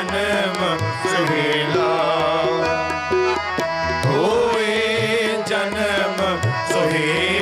ਜਨਮ ਸੁਹੇਲਾ। ਹੋਏ ਜਨਮ ਸੁਹੇਲਾ।